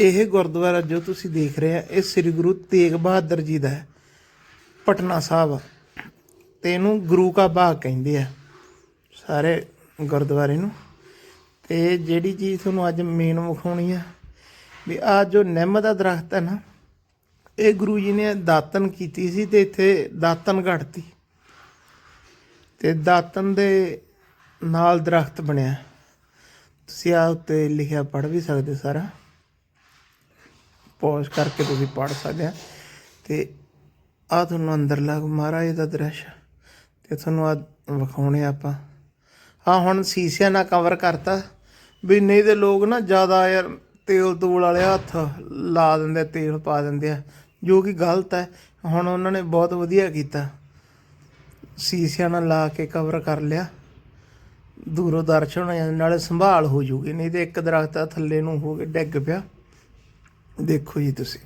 ਇਹ ਗੁਰਦੁਆਰਾ ਜੋ ਤੁਸੀਂ ਦੇਖ ਰਹੇ ਆ, ਇਹ ਸ੍ਰੀ ਗੁਰੂ ਤੇਗ ਬਹਾਦਰ ਜੀ ਦਾ ਹੈ, ਪਟਨਾ ਸਾਹਿਬ ਤੇ ਇਹਨੂੰ ਗੁਰੂ ਕਾ ਬਾਗ ਕਹਿੰਦੇ ਆ, ਸਾਰੇ ਗੁਰਦੁਆਰੇ ਨੂੰ। ਤੇ ਜਿਹੜੀ ਚੀਜ਼ ਤੁਹਾਨੂੰ ਅੱਜ ਮੇਨ ਵਿਖਾਉਣੀ ਆ, ਵੀ ਆ ਜੋ ਨਿੰਮ ਦਾ ਦਰਖਤ ਹੈ ਨਾ, ਇਹ ਗੁਰੂ ਜੀ ਨੇ ਦਾਤਨ ਕੀਤੀ ਸੀ ਤੇ ਇੱਥੇ ਦਾਤਨ ਘੜਤੀ। ਤੇ ਦਾਤਨ ਦੇ ਨਾਲ ਦਰਖਤ ਬਣਿਆ। ਤੁਸੀਂ ਆ ਉੱਤੇ ਲਿਖਿਆ ਪੜ੍ਹ ਵੀ ਸਕਦੇ ਸਾਰਾ। ਪੌਜ਼ ਕਰਕੇ ਤੁਸੀਂ ਪੜ੍ਹ ਸਕਦੇ ਆ। ਤੇ ਆ ਤੁਹਾਨੂੰ ਅੰਦਰਲਾ ਮਹਾਰਾਜ ਦਾ ਦ੍ਰਿਸ਼ ਤੇ ਤੁਹਾਨੂੰ ਆ ਵਿਖਾਉਣੇ ਆਪਾਂ। ਹਾਂ ਹੁਣ ਸੀਸਿਆਂ ਨਾਲ ਕਵਰ ਕਰਤਾ। ਵੀ ਨਹੀਂ ਤੇ ਲੋਕ ਨਾ ਜ਼ਿਆਦਾ ਯਾਰ ਤੇਲ ਤੂਲ ਵਾਲੇ ਹੱਥ ਲਾ ਦਿੰਦੇ ਤੇਲ ਪਾ ਦਿੰਦੇ ਆ, ਜੋ ਕਿ ਗਲਤ ਹੈ ਹੁਣ ਉਹਨਾਂ ਨੇ ਬਹੁਤ ਵਧੀਆ ਕੀਤਾ। ਸੀਸਿਆਂ ਨਾਲ ਲਾ ਕੇ ਕਵਰ ਕਰ ਲਿਆ। ਦੂਰੋਂ ਦਰਸ਼ਨ ਨਾਲੇ ਸੰਭਾਲ ਹੋ ਜੂਗੀ। ਨਹੀਂ ਤੇ ਇੱਕ ਦਰਖਤ ਆ ਥੱਲੇ ਨੂੰ ਹੋ ਕੇ ਡਿੱਗ ਪਿਆ। ਦੇਖੋ ਜੀ ਤੁਸੀਂ।